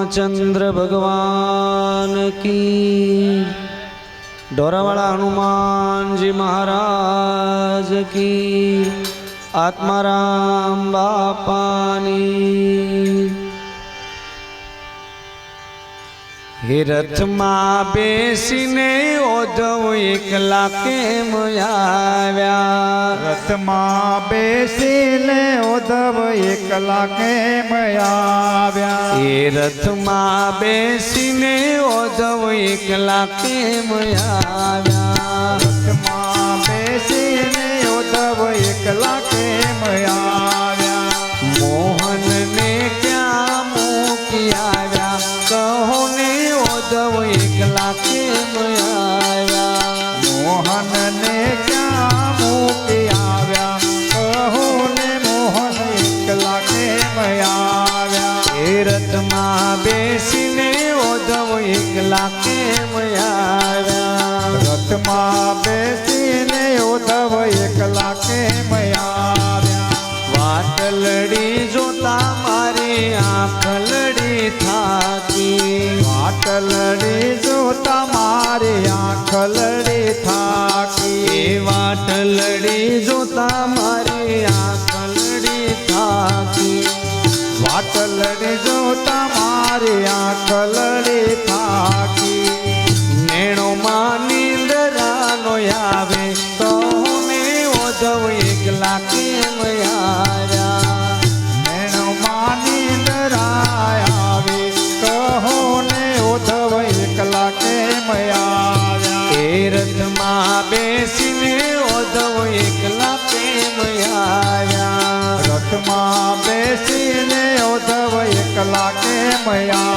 રામચંદ્ર ભગવાન કી ડોરાવાળા હનુમાનજી મહારાજ કી આત્મારામ બાપાની હે રથમાં બેસીને ઓધવ એકલા કેમ આવ્યા રથમાં બેસીને ઉધવ એકલા કેમ આવ્યા એ રથમાં બેસીને ઓધવ એકલા કેમ આવ્યા રથમાં બેસીને ઉધવ એકલા કેમ આવ્યા એકલા કેમ રથમાં બેસીને ઉધવ એકલા કેમ આવ્યા વાટલડી જોતા મારી આંખ લડી થાકી. વાટલડી જોતા મારી આંખ લડી થાકી. એ વાટલડી જોતા મારી આંખ લડી થાકી. વાટલડી જો તમારી આંખ લડી થાકી. કેમ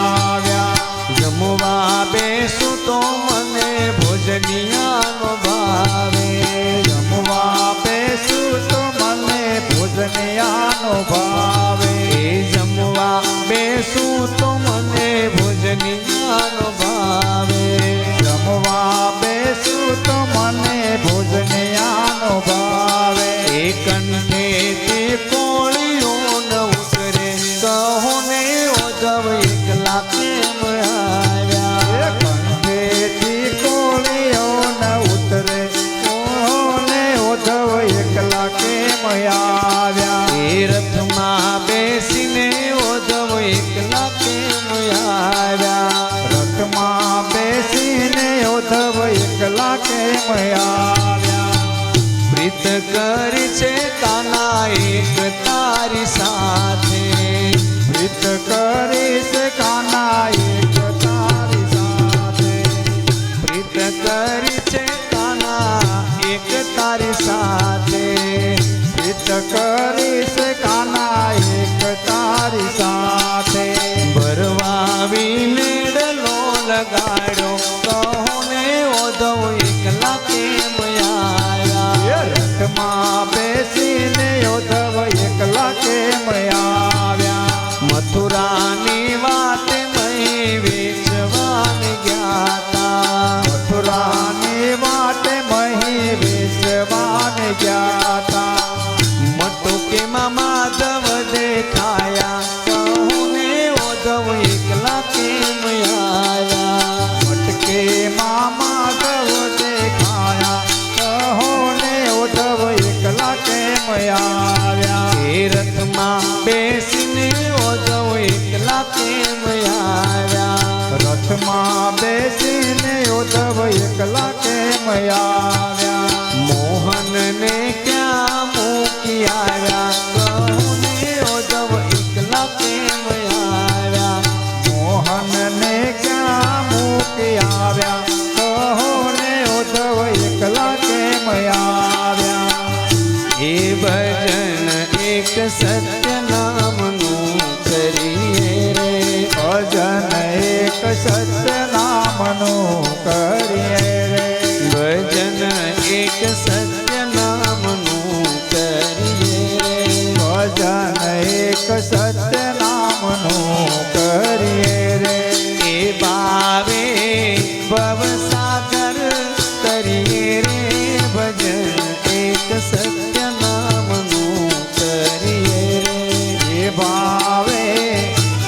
આવ્યા પ્રીત કર છે તાના એક તારી સાથે પ્રીત કરીશ કાના એક તારી સાથે પ્રીત કરી છે કાના એક તારી સાથે પ્રીત કરીશ કાના એક તારી સાથે ભરવાવીને ડલો લગાડ્યો, કહો ને એકલા કેમ આવ્યા રથમાં બેસીને ઉધવ એકલા કેમ આવ્યા? મથુરાની વાત મહી વેચવાને ગયા મથુરાની વાટે મહી વેચવાન ગયા એકલા કેમ આવ્યા મોહનને ક્યાં મૂકી આવ્યા? એક સત્યનામનું કરીએ રે. એ ભાવે ભવ સાગર કરીએ રે. ભજન એક સત્યનામનું કરીએ રે. એ ભાવે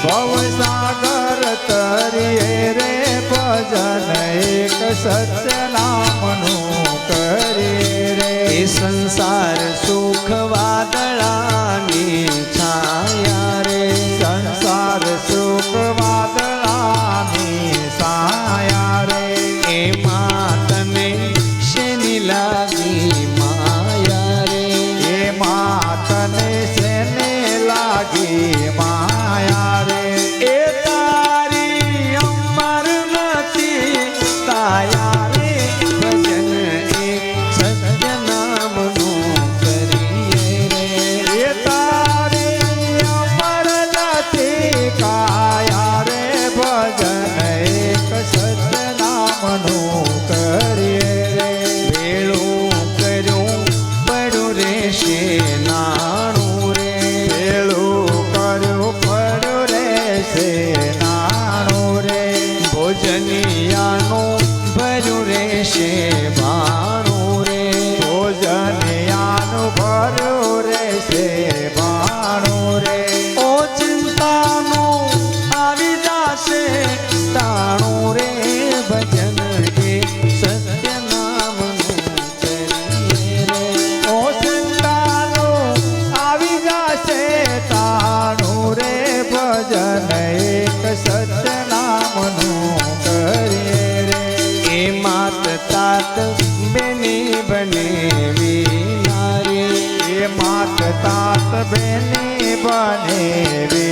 ભવ સાગર કરીએ રે. ભજન એક સત્યનામનું રે. સંસાર સુ ભોજનિયાનું ભર્યું રહેશે, ભાણું રે. ભોજનિયાનું ભર્યું રહેશે, ભાણું રે. ઓ ચિંતાનું આવી જશે, તાણું રે. ભજન કે સત્ય નામનું રે. ઓ ચિંતાનું આવી જશે, તાણું રે. ભજન એક સત્ય বেনি বনে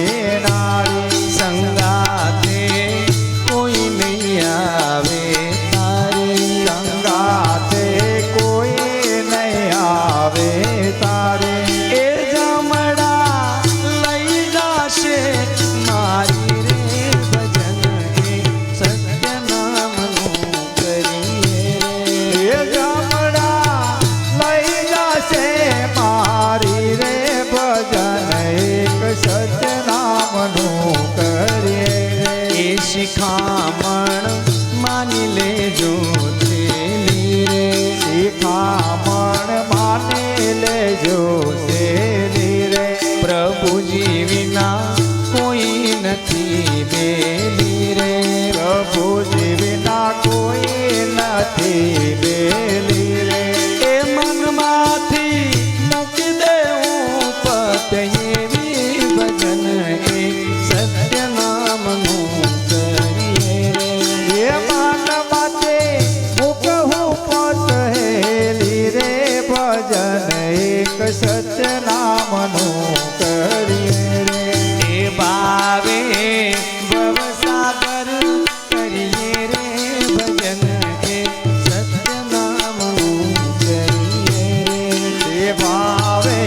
સતનામનું કરીએ રે. એ ભાવે ભવસાગર કરીએ રે ભજન કે સતનામનું કરીએ રે. એ ભાવે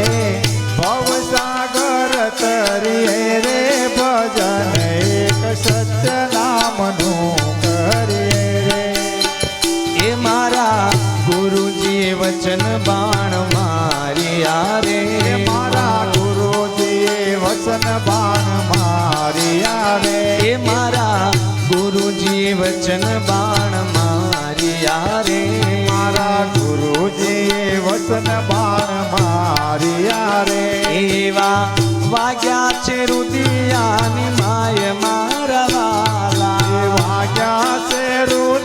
ભવસાગર કરીએ રે ભજન એક સતનામનું કરીએ રે. એ મારા ગુરુજી વચન બાણમાં મારિયા રે મારા ગુરુજીએ વચન બાણ મારિયા રે મારા ગુરુજી વચન બાણ મારિયા રે મારા ગુરુજીએ વચન બાણ મારિયા રે એવા વાગ્યા છે રુદિયાની માય મારા વાલા વાગ્યા છે રુદ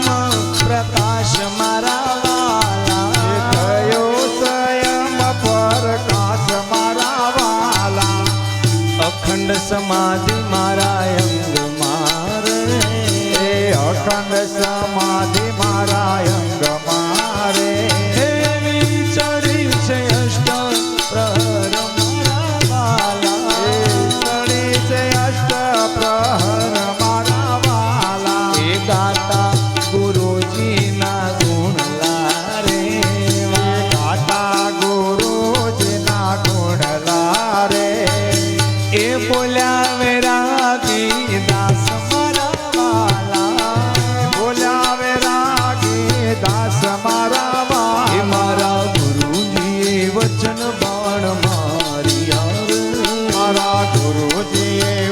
સમાધિ મારા અંગ મારે અખંડ સમા ગુરુજીએ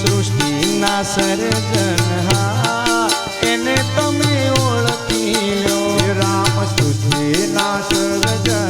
સૃષ્ટિના સર્જનહાર એને તમે ઓળખી લો રામ સૃષ્ટિના સર્જન